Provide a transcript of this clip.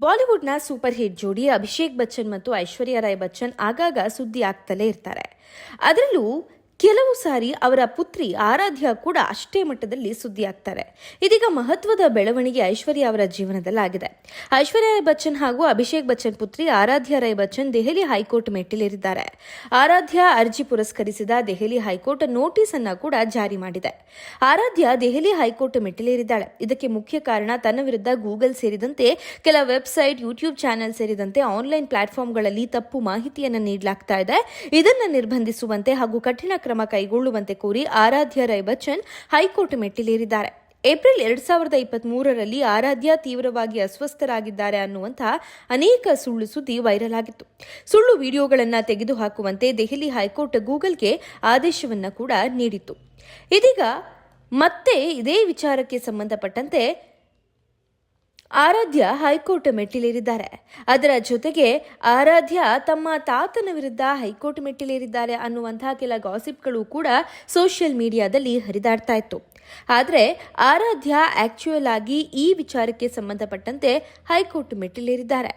ಬಾಲಿವುಡ್ನ super hit ಜೋಡಿ ಅಭಿಷೇಕ್ ಬಚ್ಚನ್ ಮತ್ತು ಐಶ್ವರ್ಯ ರಾಯ್ ಬಚ್ಚನ್ ಆಗಾಗ ಸುದ್ದಿ ಆಗ್ತಲೇ ಇರ್ತಾರೆ. ಅದರಲ್ಲೂ ಕೆಲವು ಸಾರಿ ಅವರ ಪುತ್ರಿ ಆರಾಧ್ಯ ಕೂಡ ಅಷ್ಟೇ ಮಟ್ಟದಲ್ಲಿ ಸುದ್ದಿ ಆಗ್ತಾರೆ ಇದೀಗ ಮಹತ್ವದ ಬೆಳವಣಿಗೆ ಐಶ್ವರ್ಯ ಅವರ ಜೀವನದಲ್ಲಾಗಿದೆ. ಐಶ್ವರ್ಯ ರೈ ಬಚ್ಚನ್ ಹಾಗೂ ಅಭಿಷೇಕ್ ಬಚ್ಚನ್ ಪುತ್ರಿ ಆರಾಧ್ಯ ರೈ ಬಚ್ಚನ್ ದೆಹಲಿ ಹೈಕೋರ್ಟ್ ಮೆಟ್ಟಿಲೇರಿದ್ದಾರೆ. ಆರಾಧ್ಯ ಅರ್ಜಿ ಪುರಸ್ಕರಿಸಿದ ದೆಹಲಿ ಹೈಕೋರ್ಟ್ ನೋಟಿಸ್ ಅನ್ನ ಕೂಡ ಜಾರಿ ಮಾಡಿದೆ. ಆರಾಧ್ಯ ದೆಹಲಿ ಹೈಕೋರ್ಟ್ ಮೆಟ್ಟಿಲೇರಿದ್ದಾಳೆ. ಇದಕ್ಕೆ ಮುಖ್ಯ ಕಾರಣ ತನ್ನ ವಿರುದ್ಧ ಗೂಗಲ್ ಸೇರಿದಂತೆ ಕೆಲ ವೆಬ್ಸೈಟ್, ಯೂಟ್ಯೂಬ್ ಚಾನೆಲ್ ಸೇರಿದಂತೆ ಆನ್ಲೈನ್ ಪ್ಲಾಟ್ಫಾರ್ಮ್ಗಳಲ್ಲಿ ತಪ್ಪು ಮಾಹಿತಿಯನ್ನು ನೀಡಲಾಗ್ತಾ ಇದೆ. ಇದನ್ನು ನಿರ್ಬಂಧಿಸುವಂತೆ ಹಾಗೂ ಕಠಿಣ ಕ್ರಮ ಕೈಗೊಳ್ಳುವಂತೆ ಕೋರಿ ಆರಾಧ್ಯ ರೈ ಬಚ್ಚನ್ ಹೈಕೋರ್ಟ್ ಮೆಟ್ಟಿಲೇರಿದ್ದಾರೆ. ಏಪ್ರಿಲ್ ಎರಡ್ ಸಾವಿರದ ಇಪ್ಪತ್ತ್ ಮೂರರಲ್ಲಿ ಆರಾಧ್ಯ ತೀವ್ರವಾಗಿ ಅಸ್ವಸ್ಥರಾಗಿದ್ದಾರೆ ಅನ್ನುವಂತಹ ಅನೇಕ ಸುಳ್ಳು ಸುದ್ದಿ ವೈರಲ್ ಆಗಿತ್ತು. ಸುಳ್ಳು ವಿಡಿಯೋಗಳನ್ನು ತೆಗೆದುಹಾಕುವಂತೆ ದೆಹಲಿ ಹೈಕೋರ್ಟ್ ಗೂಗಲ್ಗೆ ಆದೇಶವನ್ನ ಕೂಡ ನೀಡಿತ್ತು. ಇದೀಗ ಮತ್ತೆ ಇದೇ ವಿಚಾರಕ್ಕೆ ಸಂಬಂಧಪಟ್ಟಂತೆ ಆರಾಧ್ಯ ಹೈಕೋರ್ಟ್ ಮೆಟ್ಟಿಲೇರಿದ್ದಾರೆ. ಅದರ ಜೊತೆಗೆ ಆರಾಧ್ಯ ತಮ್ಮ ತಾತನ ವಿರುದ್ಧ ಹೈಕೋರ್ಟ್ ಮೆಟ್ಟಿಲೇರಿದ್ದಾರೆ ಅನ್ನುವಂತಹ ಕೆಲ ಗಾಸಿಪ್ಗಳು ಕೂಡ ಸೋಷಿಯಲ್ ಮೀಡಿಯಾದಲ್ಲಿ ಹರಿದಾಡ್ತಾ ಇತ್ತು. ಆದರೆ ಆರಾಧ್ಯ ಆಕ್ಚುಯಲ್ ಆಗಿ ಈ ವಿಚಾರಕ್ಕೆ ಸಂಬಂಧಪಟ್ಟಂತೆ ಹೈಕೋರ್ಟ್ ಮೆಟ್ಟಿಲೇರಿದ್ದಾರೆ.